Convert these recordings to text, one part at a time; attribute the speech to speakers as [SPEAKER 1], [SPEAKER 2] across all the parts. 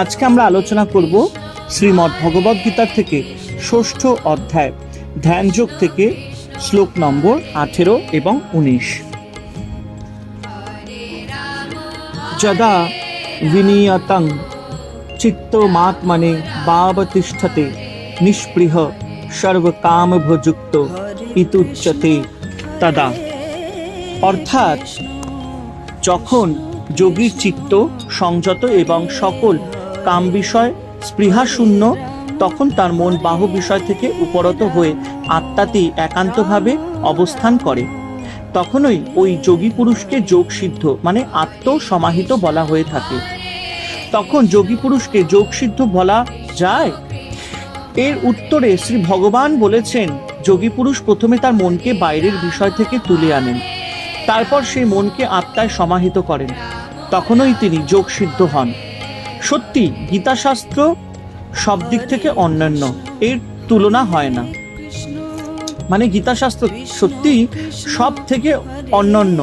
[SPEAKER 1] আজকে আমরা আলোচনা করব শ্রীমৎ ভগবদ গীতার থেকে ষষ্ঠ অধ্যায় ধ্যানযোগ থেকে শ্লোক নম্বর আঠেরো এবং উনিশ যদা বিনিয়তং চিত্ত চিত্তমাত্মনে বাবতিষ্ঠতে নিষ্পৃহ সর্বকামভযুক্ত ইতুচ্চতে তদা অর্থাৎ যখন যোগীর চিত্ত সংযত এবং সকল কাম বিষয় স্পৃহাশূন্য তখন তার মন বাহু বিষয় থেকে উপরত হয়ে আত্মাতে একান্তভাবে অবস্থান করে তখনই ওই যোগী পুরুষকে যোগ সিদ্ধ মানে আত্মসমাহিত বলা হয়ে থাকে তখন যোগী পুরুষকে যোগ সিদ্ধ বলা যায় এর উত্তরে শ্রী ভগবান বলেছেন যোগী পুরুষ প্রথমে তার মনকে বাইরের বিষয় থেকে তুলে আনেন তারপর সেই মনকে আত্মায় সমাহিত করেন তখনই তিনি যোগ সিদ্ধ হন সত্যি গীতাশাস্ত্র সব দিক থেকে অন্যান্য এর তুলনা হয় না মানে গীতাশাস্ত্র সত্যি সব থেকে অন্যান্য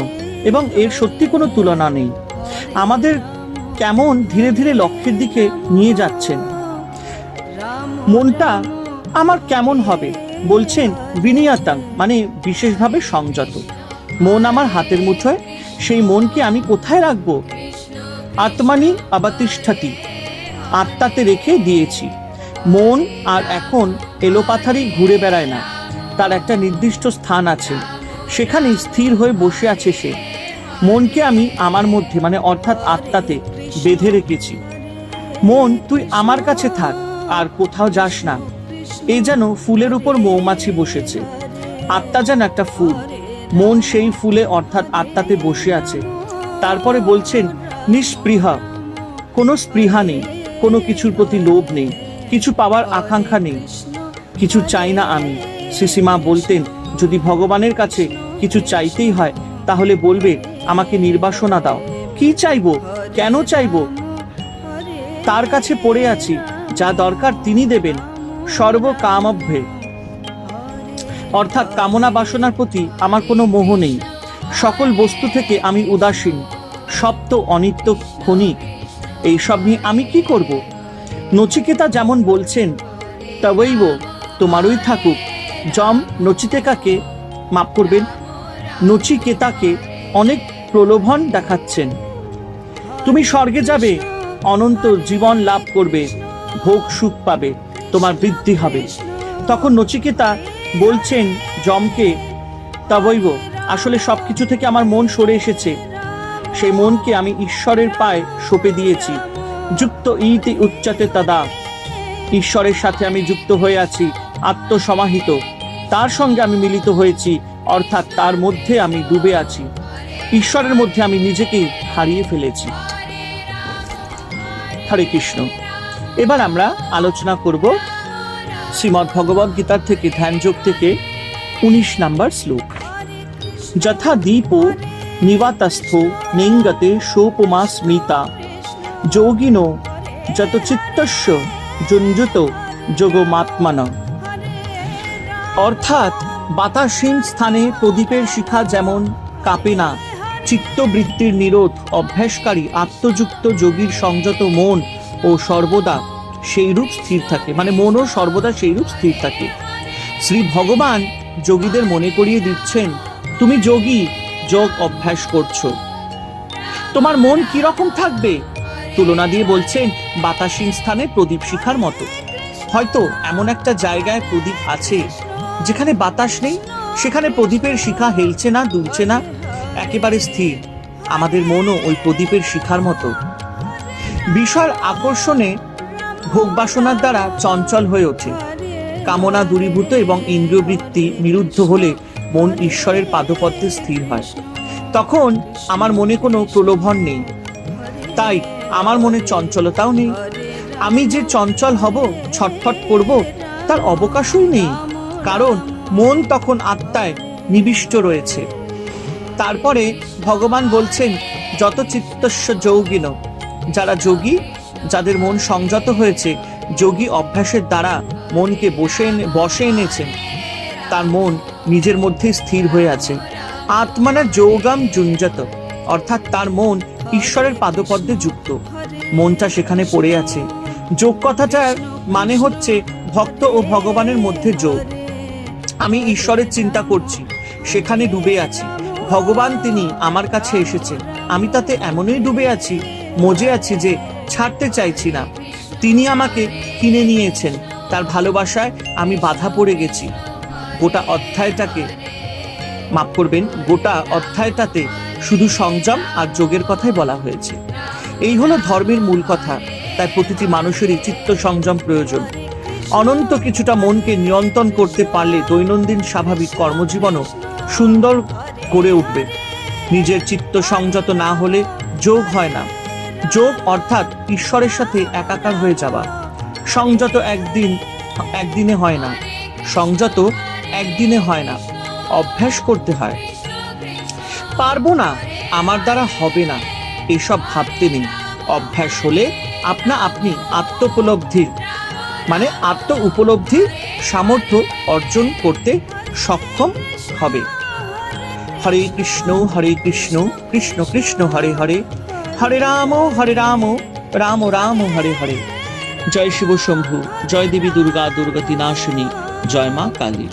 [SPEAKER 1] এবং এর সত্যি কোনো তুলনা নেই আমাদের কেমন ধীরে ধীরে লক্ষ্যের দিকে নিয়ে যাচ্ছেন মনটা আমার কেমন হবে বলছেন বিনিয়াতাং মানে বিশেষভাবে সংযত মন আমার হাতের মুঠোয় সেই মনকে আমি কোথায় রাখবো আত্মানি আবাতিষ্ঠাতি আত্মাতে রেখে দিয়েছি মন আর এখন এলোপাথারি ঘুরে বেড়ায় না তার একটা নির্দিষ্ট স্থান আছে সেখানে স্থির হয়ে বসে আছে সে মনকে আমি আমার মধ্যে মানে অর্থাৎ আত্মাতে বেঁধে রেখেছি মন তুই আমার কাছে থাক আর কোথাও যাস না এই যেন ফুলের উপর মৌমাছি বসেছে আত্মা যেন একটা ফুল মন সেই ফুলে অর্থাৎ আত্মাতে বসে আছে তারপরে বলছেন নিষ্পৃহা কোনো স্পৃহা নেই কোনো কিছুর প্রতি লোভ নেই কিছু পাওয়ার আকাঙ্ক্ষা নেই কিছু চাই না আমি শ্রীসীমা বলতেন যদি ভগবানের কাছে কিছু চাইতেই হয় তাহলে বলবে আমাকে নির্বাসনা দাও কি চাইব কেন চাইব তার কাছে পড়ে আছি যা দরকার তিনি দেবেন সর্বকামভ্যে অর্থাৎ কামনা বাসনার প্রতি আমার কোনো মোহ নেই সকল বস্তু থেকে আমি উদাসীন সপ্ত অনিত্য ক্ষণিক এইসব নিয়ে আমি কি করব নচিকেতা যেমন বলছেন তবেইব তোমারই থাকুক যম নচিতেকাকে মাপ করবেন নচিকেতাকে অনেক প্রলোভন দেখাচ্ছেন তুমি স্বর্গে যাবে অনন্ত জীবন লাভ করবে ভোগ সুখ পাবে তোমার বৃদ্ধি হবে তখন নচিকেতা বলছেন যমকে তবৈব আসলে সব কিছু থেকে আমার মন সরে এসেছে সেই মনকে আমি ঈশ্বরের পায়ে সঁপে দিয়েছি যুক্ত ইতি উচ্চাতে তাদা ঈশ্বরের সাথে আমি যুক্ত হয়ে আছি আত্মসমাহিত তার সঙ্গে আমি মিলিত হয়েছি অর্থাৎ তার মধ্যে আমি ডুবে আছি ঈশ্বরের মধ্যে আমি নিজেকেই হারিয়ে ফেলেছি হরে কৃষ্ণ এবার আমরা আলোচনা করব শ্রীমৎ ভগবদ গীতার থেকে ধ্যানযোগ থেকে উনিশ নাম্বার শ্লোক যথা ও নিবাতস্থ নিঙ্গতে সোপমা স্মিতা যোগিনো যত চিত্তস্য জঞ্জুত যোগমাত্মান অর্থাৎ বাতাসহীন স্থানে প্রদীপের শিখা যেমন কাঁপে না চিত্তবৃত্তির নিরোধ অভ্যাসকারী আত্মযুক্ত যোগীর সংযত মন ও সর্বদা সেইরূপ স্থির থাকে মানে মনও সর্বদা সেইরূপ স্থির থাকে শ্রী ভগবান যোগীদের মনে করিয়ে দিচ্ছেন তুমি যোগী যোগ অভ্যাস করছো তোমার মন কি রকম থাকবে তুলনা দিয়ে বলছেন বাতাসীন স্থানে প্রদীপ শিখার মতো হয়তো এমন একটা জায়গায় প্রদীপ আছে যেখানে বাতাস নেই সেখানে প্রদীপের শিখা হেলছে না দুলছে না একেবারে স্থির আমাদের মনও ওই প্রদীপের শিখার মতো বিষয়ের আকর্ষণে ভোগবাসনার দ্বারা চঞ্চল হয়ে ওঠে কামনা দূরীভূত এবং ইন্দ্রিয়বৃত্তি নিরুদ্ধ হলে মন ঈশ্বরের পাদপদ্মে স্থির হয় তখন আমার মনে কোনো প্রলোভন নেই তাই আমার মনে চঞ্চলতাও নেই আমি যে চঞ্চল হব ছটফট করব তার অবকাশই নেই কারণ মন তখন আত্মায় নিবিষ্ট রয়েছে তারপরে ভগবান বলছেন যত চিত্তস্ব যৌগিন যারা যোগী যাদের মন সংযত হয়েছে যোগী অভ্যাসের দ্বারা মনকে বসে বসে এনেছেন তার মন নিজের মধ্যে স্থির হয়ে আছে আত্মানা যৌগাম জুঞ্জাত অর্থাৎ তার মন ঈশ্বরের পাদপদ্মে যুক্ত মনটা সেখানে পড়ে আছে যোগ কথাটার মানে হচ্ছে ভক্ত ও ভগবানের মধ্যে যোগ আমি ঈশ্বরের চিন্তা করছি সেখানে ডুবে আছি ভগবান তিনি আমার কাছে এসেছেন আমি তাতে এমনই ডুবে আছি মজে আছি যে ছাড়তে চাইছি না তিনি আমাকে কিনে নিয়েছেন তার ভালোবাসায় আমি বাধা পড়ে গেছি গোটা অধ্যায়টাকে মাফ করবেন গোটা অধ্যায়টাতে শুধু সংযম আর যোগের কথাই বলা হয়েছে এই হলো ধর্মের মূল কথা তাই প্রতিটি মানুষেরই চিত্ত সংযম প্রয়োজন অনন্ত কিছুটা মনকে নিয়ন্ত্রণ করতে পারলে দৈনন্দিন স্বাভাবিক কর্মজীবনও সুন্দর করে উঠবে নিজের চিত্ত সংযত না হলে যোগ হয় না যোগ অর্থাৎ ঈশ্বরের সাথে একাকার হয়ে যাওয়া সংযত একদিন একদিনে হয় না সংযত একদিনে হয় না অভ্যাস করতে হয় পারবো না আমার দ্বারা হবে না এসব ভাবতে নেই অভ্যাস হলে আপনা আপনি আত্মোপলব্ধির মানে আত্ম উপলব্ধি সামর্থ্য অর্জন করতে সক্ষম হবে হরে কৃষ্ণ হরে কৃষ্ণ কৃষ্ণ কৃষ্ণ হরে হরে হরে রাম হরে রাম রাম রাম হরে হরে জয় শিব শম্ভু জয় দেবী দুর্গা দুর্গতি নাশিনী জয় মা কালী